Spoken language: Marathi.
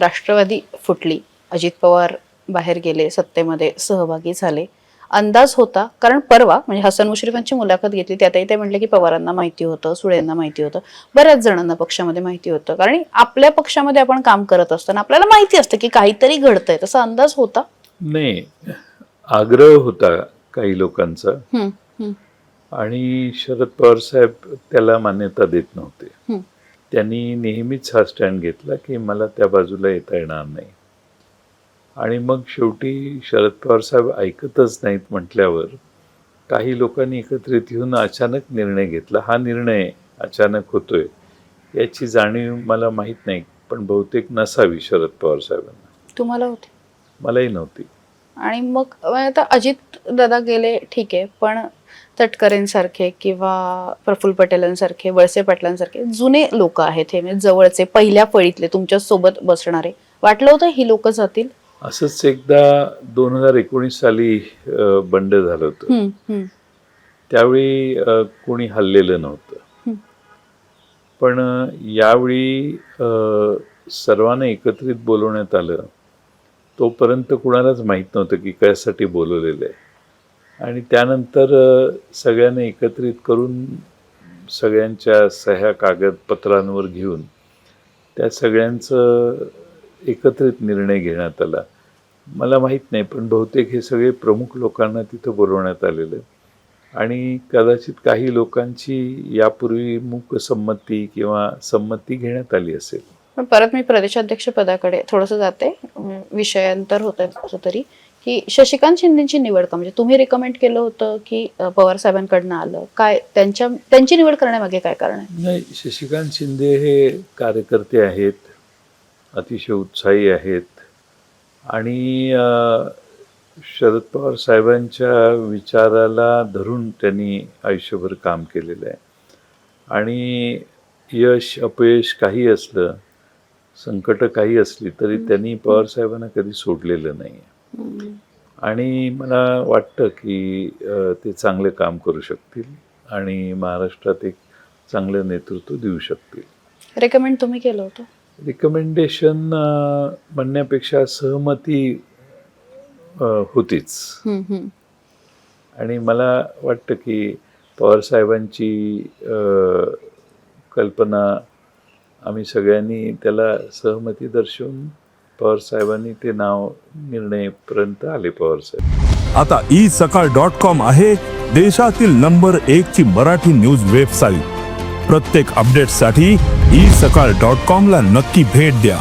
राष्ट्रवादी फुटली. अजित पवार बाहेर गेले सत्तेमध्ये सहभागी झाले. अंदाज होता कारण परवा म्हणजे हसन मुश्रीफांची मुलाखत घेतली त्यातही ते म्हणले की पवारांना माहिती होतं सुळेंना माहिती होतं बऱ्याच जणांना पक्षामध्ये माहिती होतं. कारण आपल्या पक्षामध्ये आपण काम करत असताना आपल्याला माहिती असतं की काहीतरी घडतंय. तसा अंदाज होता? नाही. आग्रह होता काही लोकांचा. आणि शरद पवार साहेब त्याला मान्यता देत नव्हते. त्यांनी नेहमीच हा स्टँड घेतला की मला त्या बाजूला येता येणार नाही. आणि मग शेवटी शरद पवार साहेब ऐकतच नाहीत म्हटल्यावर काही लोकांनी एकत्रित येऊन अचानक निर्णय घेतला. हा निर्णय अचानक होतोय याची जाणीव मला माहीत नाही पण बहुतेक नसावी शरद पवार साहेबांना. तुम्हाला होते? मलाही नव्हती. आणि मग आता अजित दादा गेले ठीक आहे पण तटकरेंसारखे किंवा प्रफुल्ल पटेलांसारखे वळसे पाटलांसारखे जुने लोक आहेत हे म्हणजे जवळचे पहिल्या फळीतले तुमच्यासोबत बसणारे. वाटलं होतं ही लोक जातील? असंच एकदा दोन हजार एकोणीस साली बंड झालं होतं. त्यावेळी कोणी हल्लेलं नव्हतं. पण यावेळी सर्वांना एकत्रित बोलवण्यात आलं. तोपर्यंत कुणालाच माहीत नव्हतं की कशासाठी बोलवलेलं आहे. आणि त्यानंतर सगळ्यांना एकत्रित करून सगळ्यांच्या सह्या कागदपत्रांवर घेऊन त्या सगळ्यांचं एकत्रित निर्णय घेण्यात आला. मला माहीत नाही पण बहुतेक हे सगळे प्रमुख लोकांना तिथं बोलवण्यात आलेलं. आहे. आणि कदाचित काही लोकांची यापूर्वी मूक संमती किंवा संमती घेण्यात आली असेल. पण परत मी प्रदेशाध्यक्ष पदाकडे थोडंसं जाते. विषयांतर होत आहे तरी. की शशिकांत शिंदेची निवड का? म्हणजे तुम्ही रिकमेंड केलं होतं की पवार साहेबांकडनं आलं. काय त्यांच्या त्यांची निवड करण्यामागे काय कारण आहे? नाही शशिकांत शिंदे हे कार्यकर्ते आहेत अतिशय उत्साही आहेत. आणि शरद पवार साहेबांच्या विचाराला धरून त्यांनी आयुष्यभर काम केलेलं आहे. आणि यश अपयश काही असलं संकट काही असली तरी त्यांनी पवार साहेबांना कधी सोडलेलं नाही. आणि मला वाटतं की ते चांगले काम करू शकतील आणि महाराष्ट्रात एक चांगलं नेतृत्व देऊ शकतील. रेकमेंड तुम्ही केलं होतं? रिकमेंडेशन म्हणण्यापेक्षा सहमती होतीच. आणि मला वाटतं की पवारसाहेबांची कल्पना आम्ही सगळ्यांनी त्याला सहमती दर्शवून पवारसाहेबांनी ते नाव निर्णयपर्यंत आले पवारसाहेब आता ई सकाळ डॉट कॉम आहे देशातील नंबर एक ची मराठी न्यूज वेबसाईट. प्रत्येक अपडेटसाठी ई सकाळ डॉट कॉम ला नक्की भेट द्या.